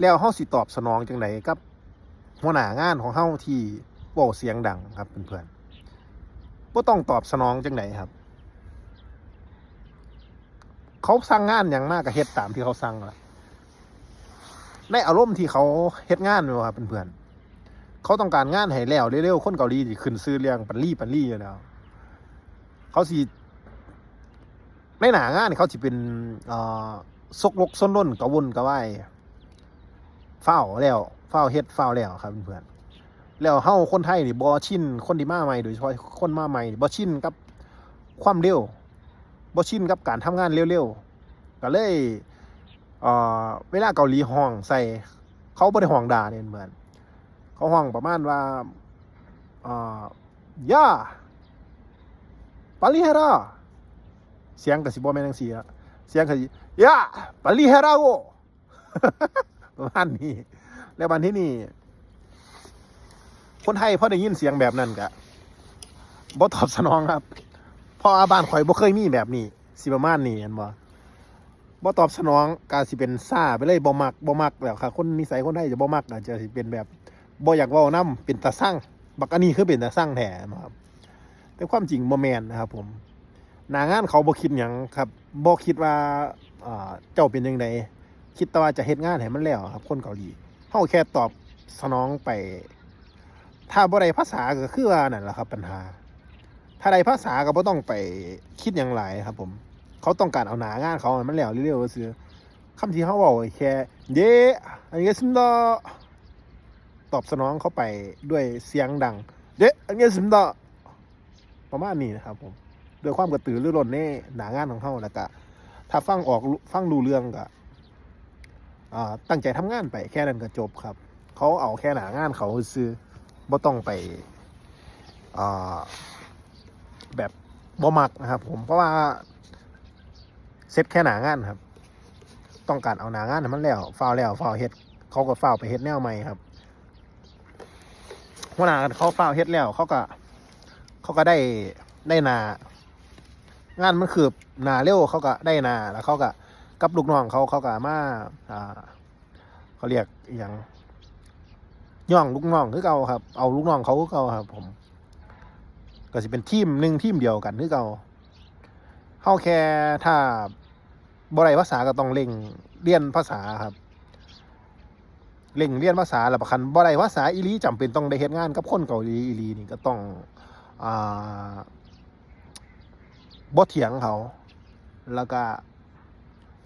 แล้วเฮาสิตอบสนองจังไดกับหัวหน้างานของเฮาที่เว้าเสียงดังครับเพื่อนๆบ่ต้องตอบสนองจังไดครับ เขาสั่งงานอย่างมากก็เฮ็ดตามที่เขาสั่งละในอารมณ์ที่เขาเฮ็ดงานอยู่ครับเพื่อนๆเขาต้องการงานให้แล้วเร็วๆคนเกาหลีที่ขึ้นซื้อเรื่องปันลี่ปันลี่อยู่แล้วเขาสิในหนางานเขาสิเป็นเอ่อซกลกส้นล้นกระวนกระวาย เฝ้าแล้วเฝ้าเฮ็ดเฝ้าแล้วครับเพื่อนแล้วเฮาคนไทยนี่บ่ชินคนที่มาใหม่โดยเฉพาะคนมาใหม่บ่ชินกับความเร็วบ่ชินกับการทำงานเร็วๆก็เลยเอ่อเวลาเกาหลีห้องใส่เขาบ่ได้ห้องด่าเนี่ยเหมือน เขาห้องประมาณว่าเอ่อย่าปาลิเฮราเสียงกับสิบอแม่นจังซี่อะเสียงกับสิยะปาลิเฮราโอ ประมาณนี้ แล้วบันที่นี่ คนไทยพอได้ยินเสียงแบบนั้นกะบ่ตอบสนองครับพราะอาบ้านข่อยบ่เคยมีแบบนี้ สิประมาณนี้เห็นบ่บ่ตอบสนองกาสิเป็นซ่าไปเลยบ่มักบ่มักแล้วค่ะ คนนิสัยคนไทยจะบ่มักอะจะสิเป็นแบบบ่อยากเว้านํเป็นตาสั่งบักอันนี้คือเป็นตาสั่งแท้นะครับแต่ความจริงบ่แมนนะครับ ผมหนางานเขาบ่คิดหยังครับบ่คิดว่าอ่าเจ้าเป็นยังไง คิดแต่ว่าจะเฮ็ดงานให้มันแล้วครับ คนเกาหลีเฮาแค่ตอบสนองไป ถ้าบ่ได้ภาษาก็คือว่านั่นแหละครับ ปัญหา ถ้าได้ภาษาก็บ่ต้องไปคิดหยังหลายครับ ผม เขาต้องการเอาหนางานเขาให้มันแล้วเร็วๆซื่อคำที่เขาเว้าแค่เย้อันนี้ซิมดอตอบสนองเขาไปด้วยเสียงดังเย้อันนี้ซิมดอประมาณนี้นะครับ ผมด้วยความกระตือรือร้นในหนางานของเขาแล้วก็ถ้าฟังออกฟังดูเรื่องก็ ตั้งใจทำงานไปแค่นั้นก็จบครับ เขาเอาแค่หนางานเขาซื้อบ่ต้องไปแบบบ่มักนะครับ ผมเพราะว่าเซตแค่หนางานครับ ต้องการเอาหนางานมันแล้วฟาวแล้วฟาวเฮ็ดเขาก็ฟาวไปเฮ็ดแนวใหม่ครับหัวหน้าเขาฟาวเฮ็ดแล้ว เขาก็ เขาก็ได้ได้นางานมันคือนาเร็วเขาก็ได้นาแล้วเขาก็ กับลูกน้องเขาเขาก็มาอ่าเขาเรียกอย่างย่องลูกน้องคือเก่าครับ เอาลูกน้องเขาคือเก่าครับ ผม ก็จะเป็นทีมหนึ่งทีมเดียวกันคือเก่าเขาแค่ถ้าบริภาษาก็ต้องเล่งเรียนภาษาครับเล่งเรียนภาษาแล้วประคันบริภาษาอีลีจำเป็นต้องได้เฮ็ดงานกับคนเกาหลีอีลีนี่ก็ต้องอ่าบ่เถียงเขา แล้วก็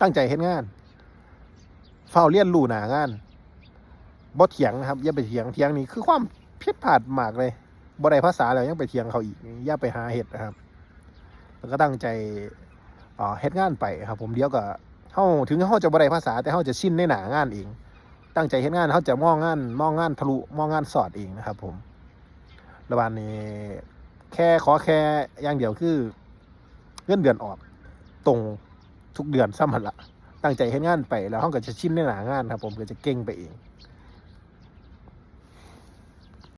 ตั้งใจเฮ็ดงานเฝ้าเรียนรู้หนางานบ่เถียงนะครับ อย่าไปเถียงเถียงนี่คือความผิดพลาดมากเลยบ่ได้ภาษาแล้วยังไปเถียงเขาอีกอย่าไปหาเฮ็ดนะครับ แล้วก็ตั้งใจเฮ็ดงานไปครับ ผมเดี๋ยวก็เฮาถึงเฮาจะบ่ได้ภาษา แต่เฮาจะชินในหนางานเอง ตั้งใจเฮ็ดงานเฮาจะมองงาน มองงานทะลุมองงานสอดเองนะครับ ผมระหว่างนี้แค่ขอแค่อย่างเดียวคือเงินเดือนออกตรง ทุกเดือนซ้ำหันละตั้งใจให้งานไปแล้วห้องก็จะชินในหนางานครับผมก็จะเก่งไปเอง